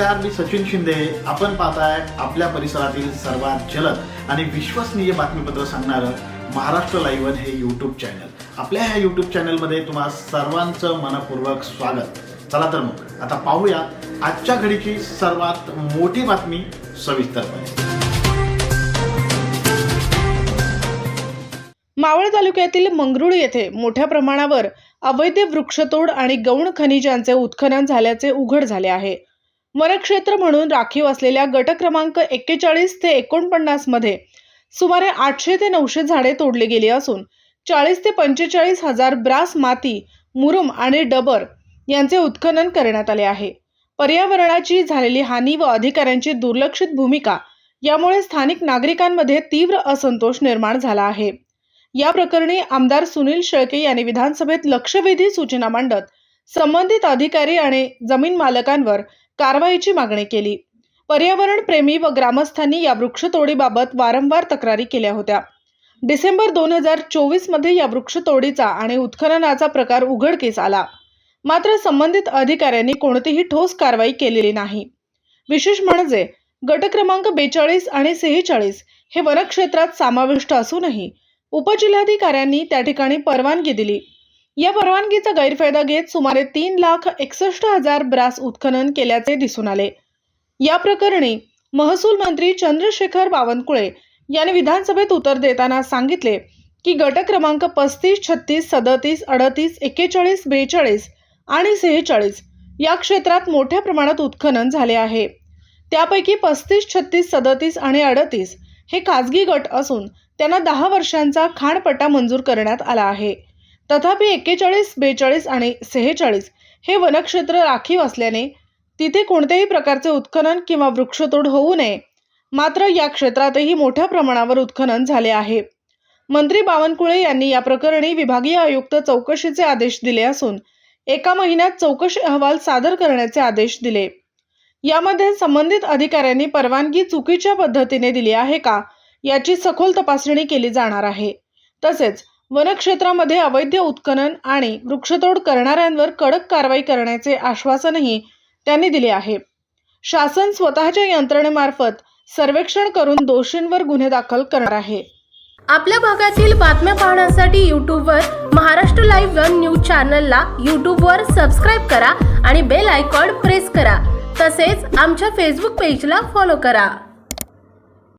नमस्कार मी सचिन शिंदे. आपण पाहताय आपल्या परिसरातील सर्वात जलद आणि विश्वसनीय बातमीपत्र सांगणारं महाराष्ट्र लाईव्हन हे यूट्यूब चॅनल आपल्या ह्या यूट्यूब चॅनलमध्ये तुम्हा सर्वांचं मनपूर्वक स्वागत. चला तर मग आता पाहूया आजच्या घडीची सर्वात मोठी बातमी सविस्तरपणे. मावळ तालुक्यातील मंगरुळ येथे मोठ्या प्रमाणावर अवैध वृक्षतोड आणि गौण खनिजांचे उत्खनन झाल्याचे उघड झाले आहे. वनक्षेत्र म्हणून राखीव असलेल्या गट क्रमांक एक्केचाळीस ते एकोणपन्नासमध्ये सुमारे आठशे ते नऊशे झाडे तोडली गेली असून चाळीस ते पंचेचाळीस हजार ब्रास माती मुरुम आणि डबर यांचे उत्खनन करण्यात आले आहे. पर्यावरणाची झालेली हानी व अधिकाऱ्यांची दुर्लक्षित भूमिका यामुळे स्थानिक नागरिकांमध्ये तीव्र असंतोष निर्माण झाला आहे. या प्रकरणी आमदार सुनील शेळके यांनी विधानसभेत लक्षवेधी सूचना मांडत संबंधित अधिकारी आणि जमीन मालकांवर कारवाईची मागणी केली. पर्यावरण प्रेमी व ग्रामस्थांनी या वृक्षतोडीबाबत वारंवार तक्रारी केल्या होत्या. डिसेंबर दोन हजार चोवीसमध्ये या वृक्षतोडीचा आणि उत्खननाचा प्रकार उघडकीस आला. मात्र संबंधित अधिकाऱ्यांनी कोणतीही ठोस कारवाई केलेली नाही. विशेष म्हणजे गट क्रमांक बेचाळीस आणि सेहेचाळीस हे वनक्षेत्रात समाविष्ट असूनही उपजिल्हाधिकाऱ्यांनी त्या ठिकाणी परवानगी दिली. या परवानगीचा गैरफायदा घेत सुमारे तीन लाख एकसष्ट हजार ब्रास उत्खनन केल्याचे दिसून आले. या प्रकरणी महसूल मंत्री चंद्रशेखर बावनकुळे यांनी विधानसभेत उत्तर देताना सांगितले की गट क्रमांक पस्तीस छत्तीस सदतीस अडतीस एक्केचाळीस बेचाळीस आणि सेहेचाळीस या क्षेत्रात मोठ्या प्रमाणात उत्खनन झाले आहे. त्यापैकी पस्तीस छत्तीस सदतीस आणि अडतीस हे खाजगी गट असून त्यांना दहा वर्षांचा खाणपट्टा मंजूर करण्यात आला आहे. तथापि एक्केचाळीस बेचाळीस आणि सेहेचाळीस हे वनक्षेत्र राखीव असल्याने तिथे कोणत्याही प्रकारचे उत्खनन किंवा वृक्षतोड होऊ नये. मात्र या क्षेत्रातही मोठ्या प्रमाणावर उत्खनन झाले आहे. मंत्री बावनकुळे यांनी या प्रकरणी विभागीय आयुक्त चौकशीचे आदेश दिले असून एका महिन्यात चौकशी अहवाल सादर करण्याचे आदेश दिले. यामध्ये संबंधित अधिकाऱ्यांनी परवानगी चुकीच्या पद्धतीने दिली आहे का याची सखोल तपासणी केली जाणार आहे. तसेच वनक्षेत्रामध्ये अवैध उत्खनन आणि वृक्षतोड करणाऱ्यांवर कडक कारवाई करण्याचे आश्वासनही त्यांनी दिले आहे. शासन स्वतःच्या यंत्रणेमार्फत सर्वेक्षण करून दोषींवर गुन्हे दाखल करणार आहे. आपल्या भागातील बातम्या पाहण्यासाठी यूट्यूबवर महाराष्ट्र लाईव्ह वन न्यूज चॅनलला यूट्यूबवर सबस्क्राईब करा आणि बेल आयकॉन प्रेस करा. तसेच आमच्या फेसबुक पेजला फॉलो करा.